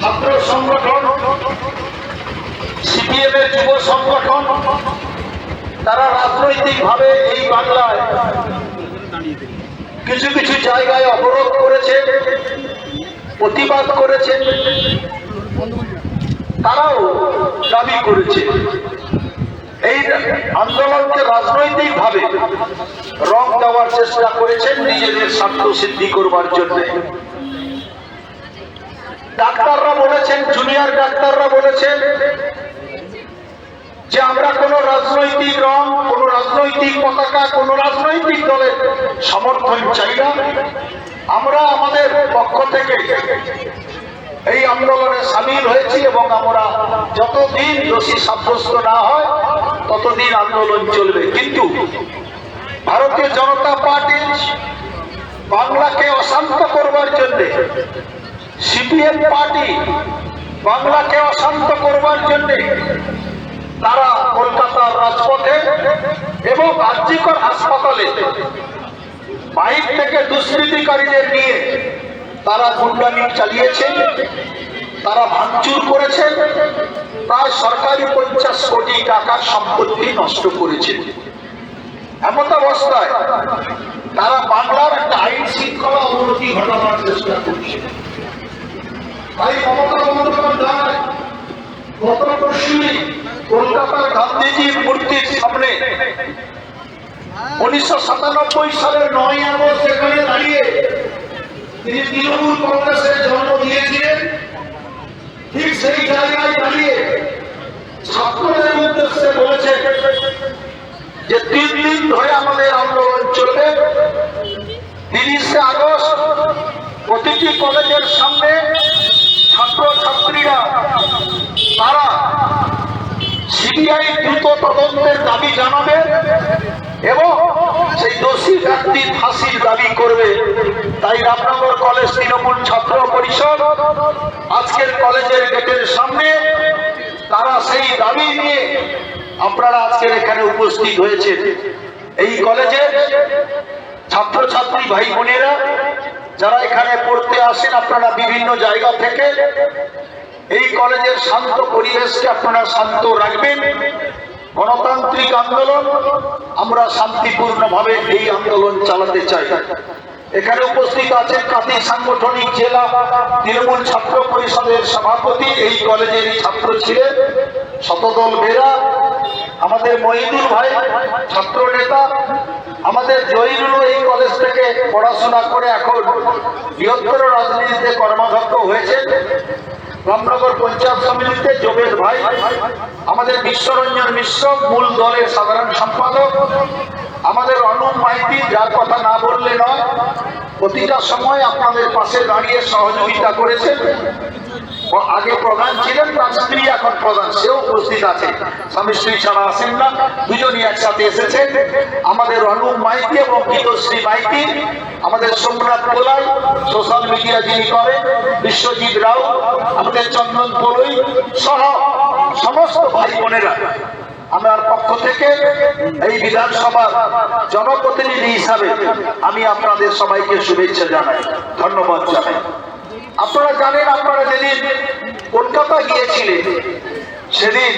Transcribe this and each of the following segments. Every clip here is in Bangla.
ছাত্র সংগঠন সিপিএম এর যুব সংগঠন, তারা রাজনৈতিকভাবে এই বাংলায় কিছু কিছু জায়গায় অবরোধ করেছে, প্রতিবাদ করেছে, তারাও দাবি করেছে। এই আন্দোলনকে রাজনৈতিকভাবে রং দেওয়ার চেষ্টা করেছেন নিজেদের স্বার্থ সিদ্ধি করবার জন্য। ডাক্তাররা বলেছেন জুনিয়র ডাক্তাররা বলেছেন যে আমরা কোন রাজনৈতিক রং, কোন রাজনৈতিক পতাকা, কোন রাজনৈতিক দলের সমর্থন চাই না। আমরা আমাদের পক্ষ থেকে এই আন্দোলনে সামিল হয়েছি এবং আমরা যতদিন দোষী সাব্যস্ত না হয়, ততদিন আন্দোলন চলবে। কিন্তু ভারতীয় জনতা পার্টি বাংলাকে অশান্ত করবার জন্যে সিপিএম পার্টি বাংলাকে অশান্ত করবার জন্য তারা কলকাতার রাজপথে এবং রাজ্যিকর হাসপাতালে বাইর থেকে দুষ্কৃতিকারীদের নিয়ে তারা গুন্ডামি চালিয়েছে, তারা ভাঙচুর করেছে, প্রায় সরকারি পঞ্চাশ কোটি টাকার সম্পত্তি নষ্ট করেছে। এমন অবস্থায় তারা বাংলার একটা আইন শৃঙ্খলা অবনতি ঘটানোর চেষ্টা করছে। তাই মমতা বন্দ্যোপাধ্যায় গত পরশুই কলকাতার গান্ধীজির মূর্তির সামনে। উনিশশো সাতানব্বই সালের নয় আগস্ট এখানে দাঁড়িয়ে তিনি তৃণমূল কংগ্রেসের জন্ম দিয়েছিলেন, ঠিক সেই জায়গায় দাঁড়িয়ে ছাত্রদের উদ্দেশ্যে বলেছেন যে তিন দিন ধরে আমাদের আন্দোলন চলবে। তিরিশে আগস্ট প্রতিটি কলেজের সামনে ছাত্র ছাত্রীরা তারা সিবিআই দ্রুত তদন্তের দাবি জানাবে এবং সেই দোষী ব্যক্তির ফাঁসির দাবি করবে। তাই রামনগর কলেজ তৃণমূল ছাত্র পরিষদ আজকের কলেজের গেটের সামনে তারা সেই দাবি নিয়ে আপনারা আজকের এখানে উপস্থিত হয়েছে এই কলেজে ছাত্রছাত্রী ভাই বোনেরা যারা এখানে পড়তে আসেন, আপনারা বিভিন্ন জায়গা থেকে এই কলেজের শান্ত পরিবেশকে আপনারা শান্ত রাখবেন। গণতান্ত্রিক আন্দোলন, আমরা শান্তিপূর্ণভাবে এই আন্দোলন চালাতে চাই। এখানে উপস্থিত আছেন কাতি সাংগঠনিক জেলা তৃণমূল ছাত্র পরিষদের সভাপতি। এই কলেজের ছাত্র ছিলেন শতদল বেরা আমাদের মহিদুল ভাই ছাত্র নেতা, আমাদের জয়ীরুলও এই কলেজ থেকে পড়াশোনা করে এখন বৃহত্তর রাজনীতিতে কর্মাধ্যক্ষ হয়েছে রামনগর পঞ্চায়েত সমিতিতে যোগেশ ভাই, আমাদের বিশ্বরঞ্জন মিশ্র, মূল দলের সাধারণ সম্পাদক। আমাদের অনুপ মাইতি, যার কথা না বললে নয়, প্রতিটা সময় আপনাদের পাশে দাঁড়িয়ে সহযোগিতা করেছেন। ও আগে প্রধান ছিলেন, তার স্ত্রী এখন প্রধান, সেও উপস্থিত আছে। স্বামী স্ত্রী ছাড়া আসেন না, দুজনই একসাথে এসেছেন আমাদের অনুপ মাইতি এবং গীতশ্রী মাইতি, আমাদের সোমনাথ পোলাই সোশ্যাল মিডিয়া যিনি করেন, বিশ্বজিৎ রাও, আমাদের চন্দন পলই সহ সমস্ত ভাই বোনেরা। আমার পক্ষ থেকে এই বিধানসভার জনপ্রতিনিধি হিসাবে আমি আপনাদের সবাইকে শুভেচ্ছা জানাই, ধন্যবাদ জানাই। আপনারা জানেন, আপনারা যেদিন কলকাতা গিয়েছিলেন, সেদিন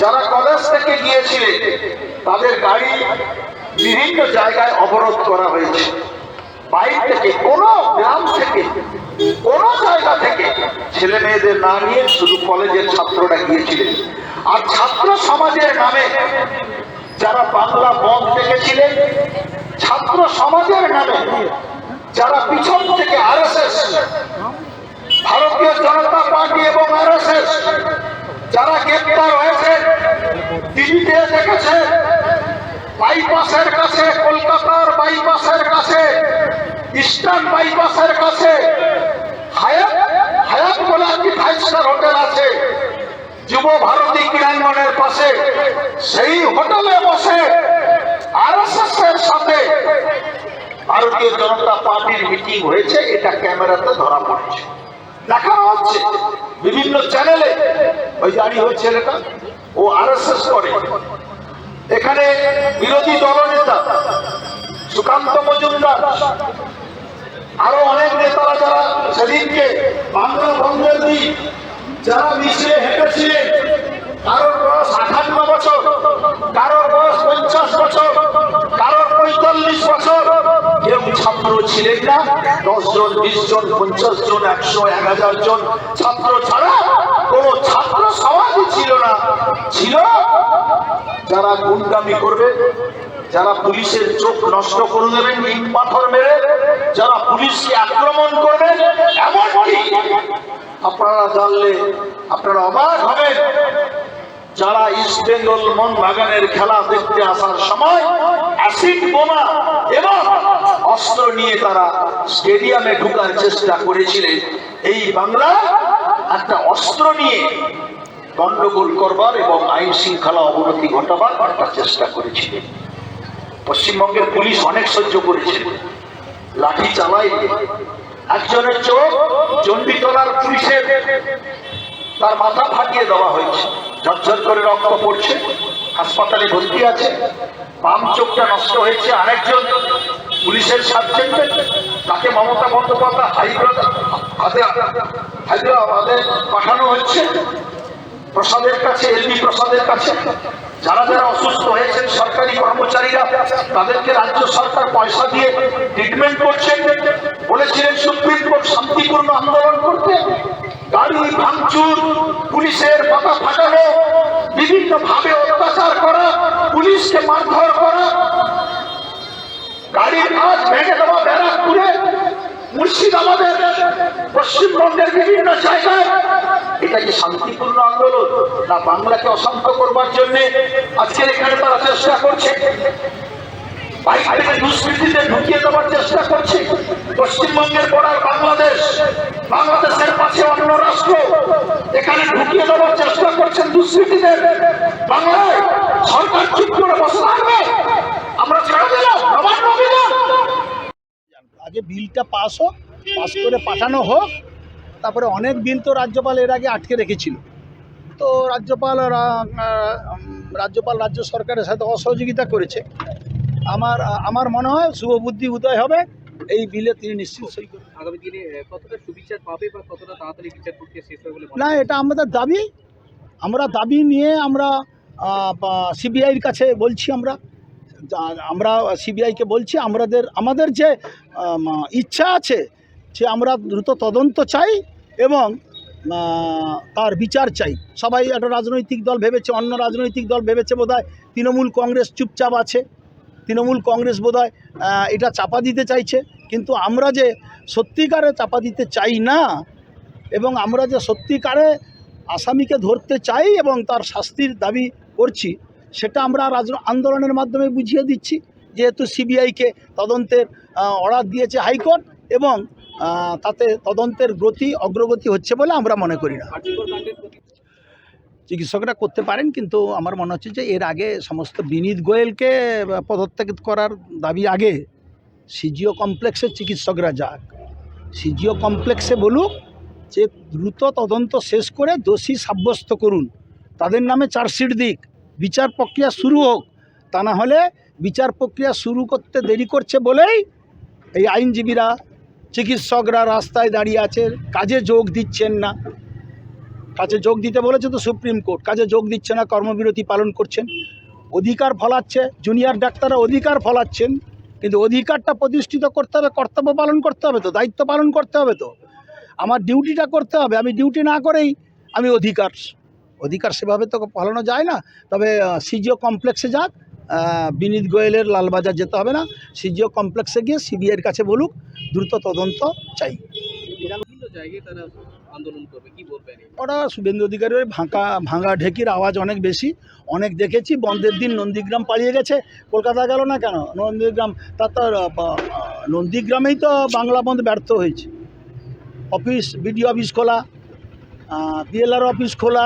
যারা কলেজ থেকে গিয়েছিলেন, তাদের গাড়ি বিভিন্ন জায়গায় অবরোধ করা হয়েছে। বাইরে থেকে, কোন গ্রাম থেকে, কোন জায়গা থেকে ছেলে মেয়েদের না নিয়ে শুধু কলেজের ছাত্ররা গিয়েছিলেন। আর ছাত্র সমাজের নামে যারা বাংলা বন্ধ দেখেছিলেন, ছাত্র সমাজের নামে যারা পিছন থেকে আরএসএস, ভারতীয় জনতা পার্টি এবং আরএসএস, যারা গ্রেপ্তার হয়েছে টিভিতে দেখেছে, বাইপাসের কাছে, কলকাতার বাইপাসের কাছে, ইস্টার্ন বাইপাসের কাছে, হায়াত হায়াত ফাইভ স্টার হোটেল আছে, যুব ভারতী ক্রীড়াঙ্গনের পাশে, সেই হোটেলে বসে আরএসএস এর সাথে ভারতীয় জনতা পার্টির মিটিং হয়েছে, এটা ক্যামেরাতে ধরা পড়েছে। দেখানো হচ্ছে। বিভিন্ন চ্যানেলে, ওই দাঁড়িয়ে ওই ছেলেটা, ও আর করে। এখানে বিরোধী দলনেতা সুকান্ত মজুমদার, আরও অনেক নেতারা যারা সেদিনকে বাংলা বন্ধের দিন যারা মিছিলে হেঁটেছিলেন, কারোর বয়স আঠান্ন বছর, কারোর বয়স পঞ্চাশ বছর, কারোর পঁয়তাল্লিশ বছর ছাত্র ছিলেন না দশ জন বিশ জন পঞ্চাশ জন একশো, এক হাজার জন ছাত্র ছাড়া কোন ছাত্র সমাজই ছিল না। ছিল? যারা গুন্ডামি করবে, যারা পুলিশের চোখ নষ্ট করে দেবেন ইট পাথর মেরে, যারা পুলিশকে আক্রমণ করবে, এমনকি আপনারা জানলে আপনারা অবাক হবেন, যারা ইস্ট বেঙ্গল মন বাগানের খেলা দেখতে আসার সময় অ্যাসিড বোমা অস্ত্র নিয়ে তারা স্টেডিয়ামে ঢুকার চেষ্টা করেছিলেন। এই বাংলা একটা অস্ত্র নিয়ে গন্ডগোল করবার এবং আইন শৃঙ্খলা অবনতি ঘটাবার একটা চেষ্টা করেছিলেন। পশ্চিমবঙ্গের পুলিশ অনেক সহ্য করেছে। লাঠি চালাই একজনের চোখ চণ্ডীতলার পুলিশের তার মাথা ফাটিয়ে দেওয়া হয়েছে। ঝরঝর করে রক্ত পড়ছে, হাসপাতালে ভর্তি আছে, বাম চোখটা নষ্ট হয়েছে আরেকজন। পুলিশের সার্জেন্ট তাকে মমতা বন্দ্যোপাধ্যায় হাইদ্রাবাদে হায়দ্রাবাদে পাঠানো হচ্ছে। প্রসাদের কাছে, এলবি প্রসাদের কাছে। যারা যারা অসুস্থ হয়েছেন, সরকারি কর্মচারীরা, তাদেরকে রাজ্য সরকার পয়সা দিয়ে ট্রিটমেন্ট করছেন বলেছিলেন, সুপ্রিম কোর্ট শান্তিপূর্ণ আন্দোলন করতে। গাড়ি ভাঙচুর, পুলিশের পাতা ফাটানো বিভিন্ন ভাবে অত্যাচার করা, পুলিশকে মারধর করা। গাড়ির কাজ ভেঙে দেওয়া ব্যারাকপুরে মুর্শিদাবাদের পশ্চিমবঙ্গের বিভিন্ন জায়গায় এটা কি শান্তিপূর্ণ আন্দোলন না বাংলাকে অশান্ত করবার জন্য আজকে এখানে তারা চেষ্টা করছে? বাইক থেকে ঢুকিয়ে দেওয়ার চেষ্টা করছে। পশ্চিমবঙ্গের বর্ডার বাংলাদেশ, বাংলাদেশের পাশে অন্য এখানে ঢুকিয়ে দেওয়ার চেষ্টা করছেন দুষ্কৃতীদের। বাংলায় সরকার চুপ করে বসে থাকবে। আমরা ছেড়ে দিলাম নবান্ন অভিযান আগে বিলটা পাস হোক পাস করে পাঠানো হোক। তারপরে অনেক বিল তো রাজ্যপাল এর আগে আটকে রেখেছিল। তো রাজ্যপাল রা- রাজ্যপাল রাজ্য সরকারের সাথে অসহযোগিতা করেছে। আমার আমার মনে হয় শুভ বুদ্ধি উদয় হবে। এই বিলে তিনি নিশ্চিত সই করবেন। আগামী দিনে কতটা সুবিচার পাবে বা কতটা তাড়াতাড়ি বিচার প্রক্রিয়া শেষ হবে বলে না এটা আমাদের দাবি। আমরা দাবি নিয়ে আমরা সিবিআইয়ের কাছে বলছি আমরা। আমরা সিবিআইকে বলছি, আমাদের আমাদের যে ইচ্ছা আছে যে আমরা দ্রুত তদন্ত চাই এবং তার বিচার চাই। সবাই একটা রাজনৈতিক দল ভেবেছে, অন্য রাজনৈতিক দল ভেবেছে বোধহয় তৃণমূল কংগ্রেস চুপচাপ আছে। তৃণমূল কংগ্রেস বোধহয় এটা চাপা দিতে চাইছে। কিন্তু আমরা যে সত্যিকারে চাপা দিতে চাই না এবং আমরা যে সত্যিকারে আসামিকে ধরতে চাই এবং তার শাস্তির দাবি করছি সেটা আমরা রাজ আন্দোলনের মাধ্যমে বুঝিয়ে দিচ্ছি, যেহেতু সিবিআইকে তদন্তের অর্ডার দিয়েছে হাইকোর্ট এবং তাতে তদন্তের গতি অগ্রগতি হচ্ছে বলে আমরা মনে করি না। চিকিৎসকরা করতে পারেন, কিন্তু আমার মনে হচ্ছে যে এর আগে সমস্ত বিনীত গোয়েলকে পদত্যাগ করার দাবি আগে সিজিও কমপ্লেক্সের চিকিৎসকরা যাক। সিজিও কমপ্লেক্সে বলুক যে দ্রুত তদন্ত শেষ করে দোষী সাব্যস্ত করুন। তাদের নামে চার্জশিট দিক। বিচার প্রক্রিয়া শুরু হোক, তা না হলে বিচার প্রক্রিয়া শুরু করতে দেরি করছে বলেই এই আইনজীবীরা, চিকিৎসকরা রাস্তায় দাঁড়িয়ে আছে, কাজে যোগ দিচ্ছেন না। কাজে যোগ দিতে বলেছে তো সুপ্রিম কোর্ট, কাজে যোগ দিচ্ছে না, কর্মবিরতি পালন করছেন। অধিকার ফলাচ্ছে, জুনিয়র ডাক্তাররা অধিকার ফলাচ্ছেন, কিন্তু অধিকারটা প্রতিষ্ঠিত করতে হবে, কর্তব্য পালন করতে হবে তো, দায়িত্ব পালন করতে হবে তো। আমার ডিউটিটা করতে হবে, আমি ডিউটি না করেই আমি অধিকার অধিকার সেভাবে তো পালানো যায় না। তবে সিজিও কমপ্লেক্সে যাক বিনীত গোয়েলের লালবাজার যেতে হবে না। সিজিও কমপ্লেক্সে গিয়ে সিবিআইয়ের কাছে বলুক দ্রুত তদন্ত চাই। ওরা শুভেন্দু অধিকারীর ভাঙা ভাঙা ঢেকির আওয়াজ অনেক বেশি অনেক দেখেছি বন্ধের দিন নন্দীগ্রাম পালিয়ে গেছে কলকাতা গেল না কেন? নন্দীগ্রাম তার তো নন্দীগ্রামেই তো বাংলা বন্ধ ব্যর্থ হয়েছে। অফিস বিডিও অফিস খোলা বিএলআর অফিস খোলা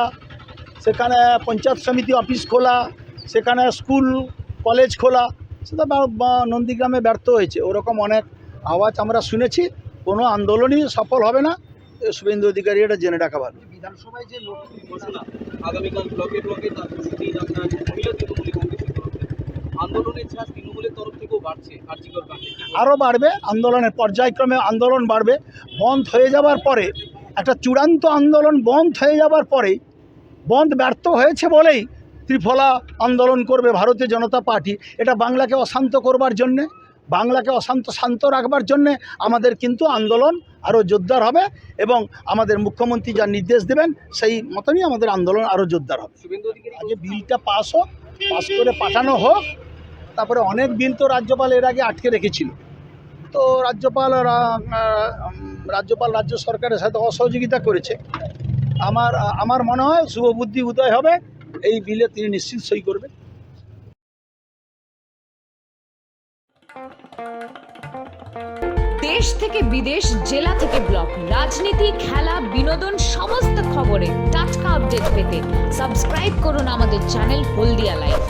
সেখানে পঞ্চায়েত সমিতি অফিস খোলা সেখানে স্কুল কলেজ খোলা সেটা নন্দীগ্রামে ব্যর্থ হয়েছে। ওরকম অনেক আওয়াজ আমরা শুনেছি কোনো আন্দোলনই সফল হবে না। শুভেন্দু অধিকারী এটা জেনে রাখা ভালো। বিধানসভায় যে আগামীকাল ব্লকে ব্লকে আন্দোলনের ছাড় তৃণমূলের তরফ থেকেও বাড়ছে? আরও বাড়বে আন্দোলনের পর্যায়ক্রমে আন্দোলন বাড়বে। বন্ধ হয়ে যাওয়ার পরে একটা চূড়ান্ত আন্দোলন বন্ধ হয়ে যাওয়ার পরে বন্ধ ব্যর্থ হয়েছে বলেই ত্রিফলা আন্দোলন করবে ভারতীয় জনতা পার্টি। এটা বাংলাকে অশান্ত করবার জন্যে বাংলাকে অশান্ত শান্ত রাখবার জন্যে আমাদের কিন্তু আন্দোলন আরও জোরদার হবে এবং আমাদের মুখ্যমন্ত্রী যা নির্দেশ দেবেন সেই মতনই আমাদের আন্দোলন আরও জোরদার হবে। আগে বিলটা পাস হোক পাস করে পাঠানো হোক তারপরে অনেক বিল তো রাজ্যপাল এর আগে আটকে রেখেছিল। তো রাজ্যপাল রাজ্যপাল রাজ্য সরকারের সাথে অসহযোগিতা করেছে। আমার আমার মনে হয় শুভ বুদ্ধি উদয় হবে। এই বিলে তিনি নিশ্চিত সই করবেন। দেশ থেকে বিদেশ, জেলা থেকে ব্লক, রাজনীতি, খেলা, বিনোদন, সমস্ত খবরে টাটকা আপডেট পেতে সাবস্ক্রাইব করুন আমাদের চ্যানেল হলদিয়া লাইভ